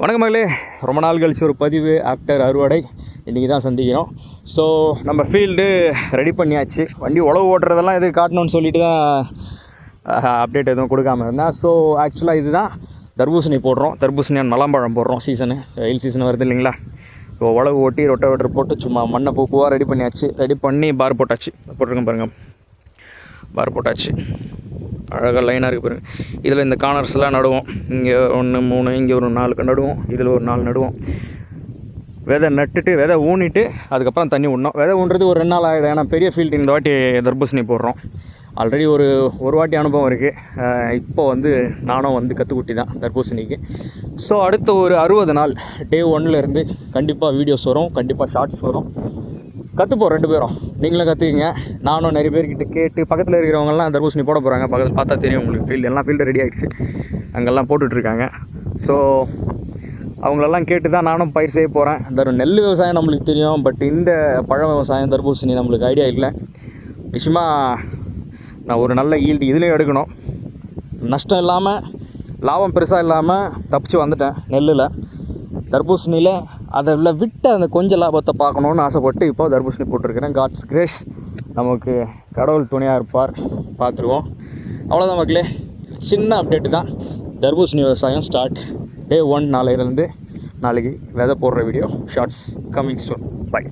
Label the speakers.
Speaker 1: வணக்கம் மகளே. ரொம்ப நாள் கழிச்சு ஒரு பதிவு ஆக்டர் அறுவடை. இன்றைக்கி தான் சந்திக்கிறோம். ஸோ நம்ம ஃபீல்டு ரெடி பண்ணியாச்சு. வண்டி உழவு ஓட்டுறதெல்லாம் எதுக்கு காட்டணும்னு சொல்லிட்டு தான் அப்டேட் எதுவும் கொடுக்காம இருந்தேன் ஸோ ஆக்சுவலாக இதுதான். தர்பூசணி போடுறோம். தர்பூசணியான நலம்பழம் போடுறோம் சீசனு வெயில் சீசன் வருது இல்லைங்களா? இப்போ உழவு ஓட்டி ரொட்டை வெட்டர் போட்டு சும்மா மண்ணை பூ பூவாக ரெடி பண்ணியாச்சு. ரெடி பண்ணி பார் போட்டாச்சு. போட்டிருக்கேன் பாருங்கள் பார் போட்டாச்சு. அழகாக லைனாக இருக்குது பாருங்கள் இதில் இந்த கார்னர்ஸ்லாம் நடுவோம். இங்கே ஒன்று மூணு இங்கே ஒரு நாலு நடுவோம். இதில் ஒரு நாலு நடுவோம். விதை நட்டுட்டு விதை ஊனிட்டு அதுக்கப்புறம் தண்ணி விடணும் விதை ஊன்றது ஒரு ரெண்டு நாள் ஆகிடும் ஏன்னா பெரிய ஃபீல்டு இந்த வாட்டி தர்பூசணி போடுறோம். ஆல்ரெடி ஒரு ஒரு வாட்டி அனுபவம் இருக்குது இப்போ வந்து நானும் வந்து கற்றுக்குட்டி தான் தர்பூசணிக்கு. ஸோ அடுத்த ஒரு அறுபது நாள் டே ஒன்லேருந்து கண்டிப்பாக வீடியோஸ் வரும். கண்டிப்பாக ஷார்ட்ஸ் வரும். கற்றுப்போம் ரெண்டு பேரும். நீங்களும் கற்றுக்குங்க நானும் நிறைய பேர்கிட்ட கேட்டு பக்கத்தில் இருக்கிறவங்கலாம் தர்பூசணி போட போகிறாங்க பக்கத்தில் பார்த்தா தெரியும் உங்களுக்கு ஃபீல்டு எல்லாம் ஃபீல்டு ரெடி ஆகிடுச்சு அங்கெல்லாம் போட்டுட்ருக்காங்க. ஸோ அவங்களெல்லாம் கேட்டு தான் நானும் பயிர் செய்ய போகிறேன் தரும் நெல் விவசாயம் நம்மளுக்கு தெரியும். பட் இந்த பழ விவசாயம் தர்பூசணி நம்மளுக்கு ஐடியா இல்லை. நிச்சயமாக நான் ஒரு நல்ல ஈல்டு இதுலேயும் எடுக்கணும். நஷ்டம் இல்லாமல் லாபம் பெருசாக இல்லாமல் தப்பிச்சு வந்துட்டேன் நெல்லில். தர்பூசணியில் அதில் விட்ட அந்த கொஞ்சம் லாபத்தை பார்க்கணுன்னு ஆசைப்பட்டு இப்போ தர்பூசணி போட்டிருக்கிறேன். காட்ஸ் கிரேஷ் நமக்கு கடவுள் துணையாக இருப்பார். பார்த்துருவோம். அவ்வளோதான் மக்களே. சின்ன அப்டேட்டு தான். தர்பூசணி விவசாயம் ஸ்டார்ட் டே ஒன் நாளையிலேருந்து நாளைக்கு விதை போடுற video shorts coming soon bye